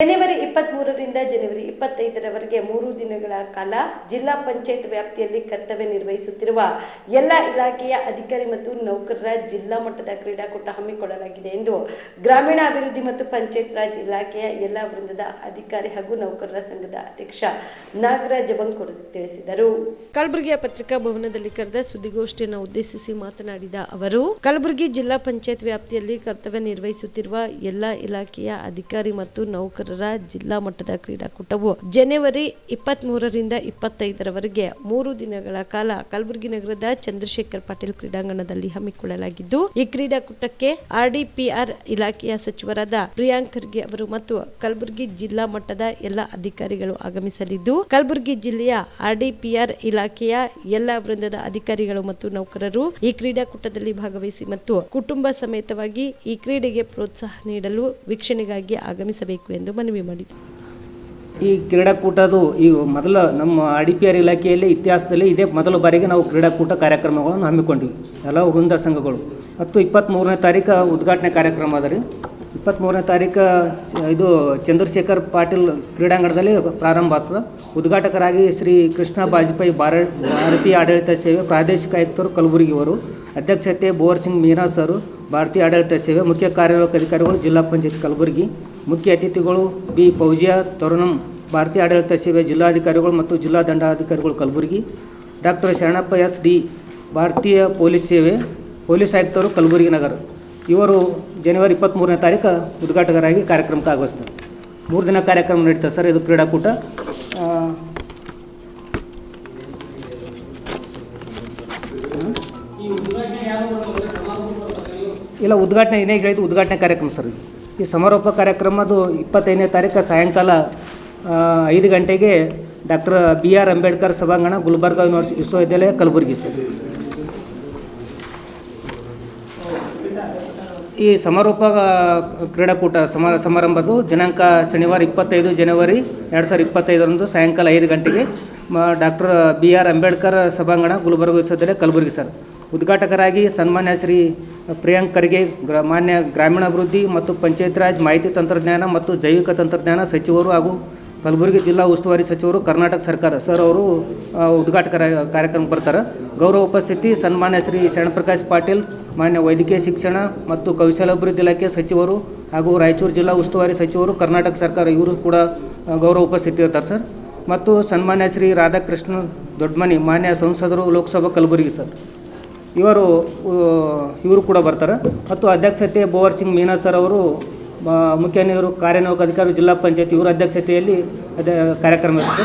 ಜನವರಿ ಇಪ್ಪತ್ತ್ ಮೂರರಿಂದ ಜನವರಿ ಇಪ್ಪತ್ತೈದರವರೆಗೆ ಮೂರು ದಿನಗಳ ಕಾಲ ಜಿಲ್ಲಾ ಪಂಚಾಯತ್ ವ್ಯಾಪ್ತಿಯಲ್ಲಿ ಕರ್ತವ್ಯ ನಿರ್ವಹಿಸುತ್ತಿರುವ ಎಲ್ಲ ಇಲಾಖೆಯ ಅಧಿಕಾರಿ ಮತ್ತು ನೌಕರರ ಜಿಲ್ಲಾ ಮಟ್ಟದ ಕ್ರೀಡಾಕೂಟ ಹಮ್ಮಿಕೊಳ್ಳಲಾಗಿದೆ ಎಂದು ಗ್ರಾಮೀಣಾಭಿವೃದ್ಧಿ ಮತ್ತು ಪಂಚಾಯತ್ ರಾಜ್ ಇಲಾಖೆಯ ಎಲ್ಲ ವೃಂದದ ಅಧಿಕಾರಿ ಹಾಗೂ ನೌಕರರ ಸಂಘದ ಅಧ್ಯಕ್ಷ ನಾಗರಾಜ್ ಬಂಕೂರು ತಿಳಿಸಿದರು. ಕಲಬುರಗಿಯ ಪತ್ರಿಕಾ ಭವನದಲ್ಲಿ ಕರೆದ ಸುದ್ದಿಗೋಷ್ಠಿಯನ್ನು ಉದ್ದೇಶಿಸಿ ಮಾತನಾಡಿದ ಅವರು, ಕಲಬುರಗಿ ಜಿಲ್ಲಾ ಪಂಚಾಯತ್ ವ್ಯಾಪ್ತಿಯಲ್ಲಿ ಕರ್ತವ್ಯ ನಿರ್ವಹಿಸುತ್ತಿರುವ ಎಲ್ಲ ಇಲಾಖೆಯ ಅಧಿಕಾರಿ ಮತ್ತು ನೌಕರರ ಜಿಲ್ಲಾ ಮಟ್ಟದ ಕ್ರೀಡಾಕೂಟವು ಜನವರಿ ಇಪ್ಪತ್ತ್ ಮೂರರಿಂದ ಇಪ್ಪತ್ತೈದರವರೆಗೆ ಮೂರು ದಿನಗಳ ಕಾಲ ಕಲಬುರಗಿ ನಗರದ ಚಂದ್ರಶೇಖರ್ ಪಾಟೀಲ್ ಕ್ರೀಡಾಂಗಣದಲ್ಲಿ ಹಮ್ಮಿಕೊಳ್ಳಲಾಗಿದ್ದು, ಈ ಕ್ರೀಡಾಕೂಟಕ್ಕೆ ಆರ್ಡಿಪಿಆರ್ ಇಲಾಖೆಯ ಸಚಿವರಾದ ಪ್ರಿಯಾಂಕ್ ಖರ್ಗೆ ಅವರು ಮತ್ತು ಕಲಬುರಗಿ ಜಿಲ್ಲಾ ಮಟ್ಟದ ಎಲ್ಲ ಅಧಿಕಾರಿಗಳು ಆಗಮಿಸಲಿದ್ದು, ಕಲಬುರಗಿ ಜಿಲ್ಲೆಯ ಆರ್ಡಿಪಿಆರ್ ಇಲಾಖೆಯ ಎಲ್ಲ ವೃಂದದ ಅಧಿಕಾರಿಗಳು ಮತ್ತು ನೌಕರರು ಈ ಕ್ರೀಡಾಕೂಟದಲ್ಲಿ ಭಾಗವಹಿಸಿ ಮತ್ತು ಕುಟುಂಬ ಸಮೇತವಾಗಿ ಈ ಕ್ರೀಡೆಗೆ ಪ್ರೋತ್ಸಾಹ ನೀಡಲು ವೀಕ್ಷಣೆಗಾಗಿ ಆಗಮಿಸಬೇಕು ಎಂದು ಮನವಿ ಮಾಡಿದೆ ಈ ಕ್ರೀಡಾಕೂಟದು ಈ ಮೊದಲ ನಮ್ಮ ಆರ್ ಇಲಾಖೆಯಲ್ಲಿ ಇತಿಹಾಸದಲ್ಲಿ ಇದೇ ಮೊದಲ ಬಾರಿಗೆ ನಾವು ಕ್ರೀಡಾಕೂಟ ಕಾರ್ಯಕ್ರಮಗಳನ್ನು ಹಮ್ಮಿಕೊಂಡಿವಿ. ಎಲ್ಲ ವೃಂದ ಸಂಘಗಳು. ಮತ್ತು ಇಪ್ಪತ್ತ್ಮೂರನೇ ತಾರೀಕು ಉದ್ಘಾಟನೆ ಕಾರ್ಯಕ್ರಮ ಅದ ರೀ. ಇಪ್ಪತ್ತ್ಮೂರನೇ ತಾರೀಕು, ಇದು ಚಂದ್ರಶೇಖರ್ ಪಾಟೀಲ್ ಕ್ರೀಡಾಂಗಣದಲ್ಲಿ ಪ್ರಾರಂಭ ಆಗ್ತದೆ ಉದ್ಘಾಟಕರಾಗಿ ಶ್ರೀ ಕೃಷ್ಣ ಬಾಜಪೇಯಿ ಭಾರ ಭಾರತೀಯ ಆಡಳಿತ ಸೇವೆ ಪ್ರಾದೇಶಿಕ ಆಯುಕ್ತರು ಕಲಬುರಗಿಯವರು. ಅಧ್ಯಕ್ಷತೆ ಬೋರ್ ಸಿಂಗ್ ಮೀನಾ ಸರು ಭಾರತೀಯ ಆಡಳಿತ ಸೇವೆ ಮುಖ್ಯ ಕಾರ್ಯನಿರ್ವಾಹಕ ಅಧಿಕಾರಿಗಳು ಜಿಲ್ಲಾ ಪಂಚಾಯತ್ ಕಲಬುರಗಿ, ಮುಖ್ಯ ಅತಿಥಿಗಳು ಬಿ. ಪೌಜಿಯಾ, ತರುಣಂ, ಭಾರತೀಯ ಆಡಳಿತ ಸೇವೆ ಜಿಲ್ಲಾಧಿಕಾರಿಗಳು ಮತ್ತು ಜಿಲ್ಲಾ ದಂಡಾಧಿಕಾರಿಗಳು Kalaburagi. Doctor Sharanappa S. D. ಭಾರತೀಯ ಪೊಲೀಸ್ ಸೇವೆ, ಪೊಲೀಸ್ ಆಯುಕ್ತರು ಕಲಬುರಗಿ ನಗರ. ಇವರು ಜನವರಿ ಇಪ್ಪತ್ತ್ಮೂರನೇ ತಾರೀಕು ಉದ್ಘಾಟಕರಾಗಿ ಕಾರ್ಯಕ್ರಮಕ್ಕೆ ಆಗಮಿಸ್ತಾರೆ. ಮೂರು ದಿನ ಕಾರ್ಯಕ್ರಮ ನಡೀತದೆ ಸರ್, ಇದು ಕ್ರೀಡಾಕೂಟ. ಇಲ್ಲ, ಉದ್ಘಾಟನೆ ಏನೇ ಹೇಳಿದ್ದು ಉದ್ಘಾಟನೆ ಕಾರ್ಯಕ್ರಮ ಸರ್ ಈ ಸಮಾರೋಪ ಕಾರ್ಯಕ್ರಮದು ಇಪ್ಪತ್ತೈದನೇ ತಾರೀಕು ಸಾಯಂಕಾಲ ಐದು ಗಂಟೆಗೆ ಡಾಕ್ಟರ್ ಬಿ ಆರ್ ಅಂಬೇಡ್ಕರ್ ಸಭಾಂಗಣ, ಗುಲ್ಬರ್ಗಾ ಯೂನಿವರ್ಸಿ, ವಿಶ್ವವಿದ್ಯಾಲಯ, ಕಲಬುರಗಿ ಸರ್. ಈ ಸಮಾರೋಪ ಕ್ರೀಡಾಕೂಟ ಸಮಾರ, ಸಮಾರಂಭದ್ದು ದಿನಾಂಕ ಶನಿವಾರ ಇಪ್ಪತ್ತೈದು ಜನವರಿ ಎರಡು ಸಾವಿರದ ಇಪ್ಪತ್ತೈದರಂದು ಸಾಯಂಕಾಲ ಐದು ಗಂಟೆಗೆ ಡಾಕ್ಟರ್ ಬಿ ಆರ್ ಅಂಬೇಡ್ಕರ್ ಸಭಾಂಗಣ, ಗುಲ್ಬರ್ಗ ವಿಶ್ವವಿದ್ಯಾಲಯ, ಕಲಬುರಗಿ ಸರ್. ಉದ್ಘಾಟಕರಾಗಿ ಸನ್ಮಾನ್ಯ ಶ್ರೀ ಪ್ರಿಯಾಂಕ್ ಖರ್ಗೆ, ಗ್ರ, ಮಾನ್ಯ ಗ್ರಾಮೀಣಾಭಿವೃದ್ಧಿ ಮತ್ತು ಪಂಚಾಯತ್ ರಾಜ್ ಮಾಹಿತಿ ತಂತ್ರಜ್ಞಾನ ಮತ್ತು ಜೈವಿಕ ತಂತ್ರಜ್ಞಾನ ಸಚಿವರು ಹಾಗೂ ಕಲಬುರಗಿ ಜಿಲ್ಲಾ ಉಸ್ತುವಾರಿ ಸಚಿವರು ಕರ್ನಾಟಕ ಸರ್ಕಾರ, ಸರ್ ಅವರು ಉದ್ಘಾಟಕರ ಕಾರ್ಯಕ್ರಮಕ್ಕೆ ಬರ್ತಾರೆ. ಗೌರವ ಉಪಸ್ಥಿತಿ ಸನ್ಮಾನ್ಯ ಶ್ರೀ ಶರಣಪ್ರಕಾಶ್ ಪಾಟೀಲ್, ಮಾನ್ಯ ವೈದ್ಯಕೀಯ ಶಿಕ್ಷಣ ಮತ್ತು ಕೌಶಲ್ಯಾಭಿವೃದ್ಧಿ ಇಲಾಖೆ ಸಚಿವರು ಹಾಗೂ ರಾಯಚೂರು ಜಿಲ್ಲಾ ಉಸ್ತುವಾರಿ ಸಚಿವರು, ಕರ್ನಾಟಕ ಸರ್ಕಾರ, ಇವರು ಕೂಡ ಗೌರವ ಉಪಸ್ಥಿತಿ ಇರ್ತಾರೆ ಸರ್. ಮತ್ತು ಸನ್ಮಾನ್ಯ ಶ್ರೀ ರಾಧಾಕೃಷ್ಣ ದೊಡ್ಡಮನಿ ಮಾನ್ಯ ಸಂಸದರು ಲೋಕಸಭಾ ಕಲಬುರಗಿ ಸರ್. ಇವರು ಇವರು ಕೂಡ ಬರ್ತಾರೆ. ಮತ್ತು ಅಧ್ಯಕ್ಷತೆ ಬೋವರ್ ಸಿಂಗ್ ಮೀನಾ ಸರ್ ಅವರು ಮುಖ್ಯ ನೀರು ಕಾರ್ಯನಿರ್ವಾಹಕ ಅಧಿಕಾರಿ ಜಿಲ್ಲಾ ಪಂಚಾಯತ್ ಇವರ ಅಧ್ಯಕ್ಷತೆಯಲ್ಲಿ ಅದೇ ಕಾರ್ಯಕ್ರಮ ಇರುತ್ತೆ.